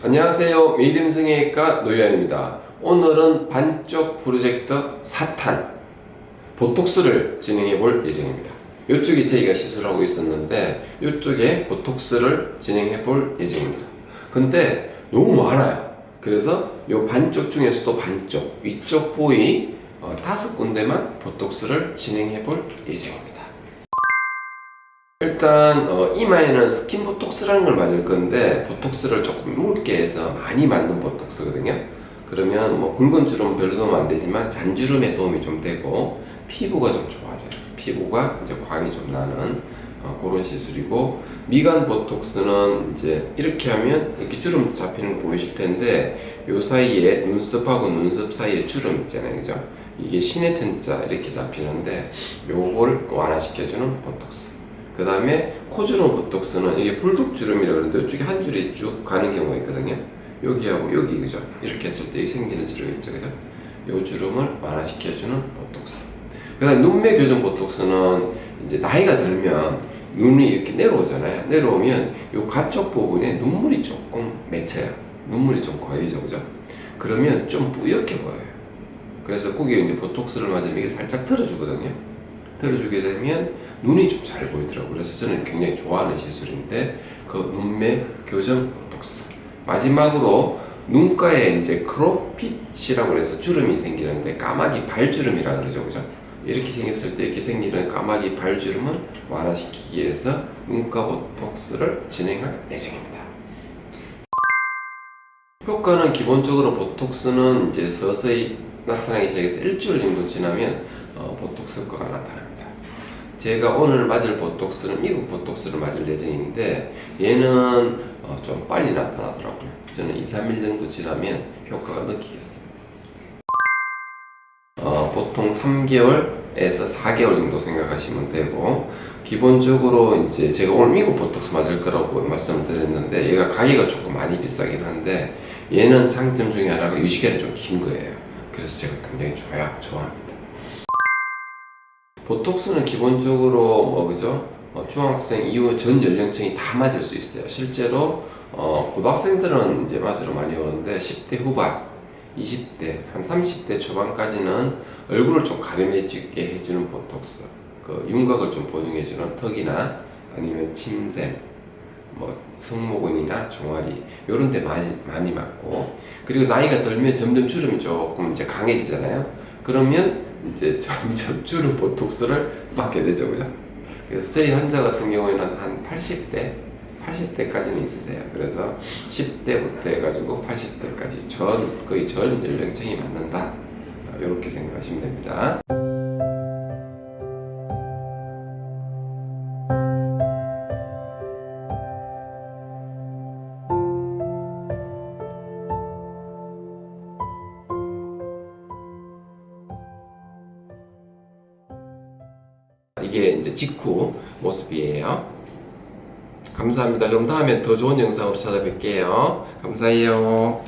안녕하세요. 메이드인 성형외과 노유한입니다. 오늘은 반쪽 프로젝터 사탄 보톡스를 진행해 볼 예정입니다. 이쪽에 저희가 시술하고 있었는데 이쪽에 보톡스를 진행해 볼 예정입니다. 근데 너무 많아요. 그래서 이 반쪽 중에서도 반쪽 위쪽 부위 어, 다섯 군데만 보톡스를 진행해 볼 예정입니다. 일단 어, 이마에는 스킨 보톡스라는 걸 맞을 건데 보톡스를 조금 묽게 해서 많이 만든 보톡스거든요. 그러면 뭐 굵은 주름 별로 도움 안 되지만 잔주름에 도움이 좀 되고 피부가 좀 좋아져요. 피부가 이제 광이 좀 나는 어, 그런 시술이고 미간 보톡스는 이제 이렇게 하면 이렇게 주름 잡히는 거 보이실 텐데 요 사이에 눈썹하고 눈썹 사이에 주름 있잖아요, 그죠? 이게 신의 천자 이렇게 잡히는데 요걸 완화시켜주는 보톡스. 그 다음에 코주름 보톡스는 이게 불독주름이라고 그러는데 이쪽에 한 줄이 쭉 가는 경우가 있거든요. 여기하고 여기 그죠? 이렇게 했을 때 생기는 주름 있죠, 그죠? 요 주름을 완화시켜주는 보톡스. 그다음 눈매 교정 보톡스는 이제 나이가 들면 눈이 이렇게 내려오잖아요. 내려오면 요 가쪽 부분에 눈물이 조금 맺혀요. 눈물이 좀 고이죠, 그죠? 그러면 좀 뿌옇게 보여요. 그래서 거기에 이제 보톡스를 맞으면 이게 살짝 들어주거든요. 들어주게 되면 눈이 좀 잘 보이더라고요. 그래서 저는 굉장히 좋아하는 시술인데 그 눈매 교정 보톡스. 마지막으로 눈가에 이제 크로핏이라고 해서 주름이 생기는데 까마귀 발주름이라 그러죠, 그죠? 이렇게 생겼을 때 이렇게 생기는 까마귀 발주름을 완화시키기 위해서 눈가 보톡스를 진행할 예정입니다. 효과는 기본적으로 보톡스는 이제 서서히 나타나기 시작해서 일주일 정도 지나면 어, 보톡스 효과가 나타납니다. 제가 오늘 맞을 보톡스는 미국 보톡스를 맞을 예정인데 얘는 어, 좀 빨리 나타나더라고요. 저는 2, 3일 정도 지나면 효과가 느끼겠습니다. 어, 보통 3개월에서 4개월 정도 생각하시면 되고 기본적으로 이제 제가 오늘 미국 보톡스 맞을 거라고 말씀을 드렸는데 얘가 가격이 조금 많이 비싸긴 한데 얘는 장점 중에 하나가 유지기간이 좀 긴 거예요. 그래서 제가 굉장히 좋아요, 좋아합니다. 보톡스는 기본적으로 뭐 그죠? 어, 중학생 이후 전 연령층이 다 맞을 수 있어요. 실제로 어, 고등학생들은 이제 맞으러 많이 오는데 10대 후반, 20대, 한 30대 초반까지는 얼굴을 좀 가림해지게 해주는 보톡스, 그 윤곽을 좀 보정해주는 턱이나 아니면 침샘, 뭐 승모근이나 종아리 이런 데 많이 많이 맞고 그리고 나이가 들면 점점 주름이 조금 이제 강해지잖아요. 그러면 이제 점점 주름 보톡스를 맞게 되죠, 그죠? 그래서 저희 환자 같은 경우에는 한 80대, 80대까지는 있으세요. 그래서 10대부터 해가지고 80대까지 전 거의 전 연령층이 맞는다. 이렇게 생각하시면 됩니다. 이게 이제 직후 모습이에요. 감사합니다. 그럼 다음에 더 좋은 영상으로 찾아뵐게요. 감사해요.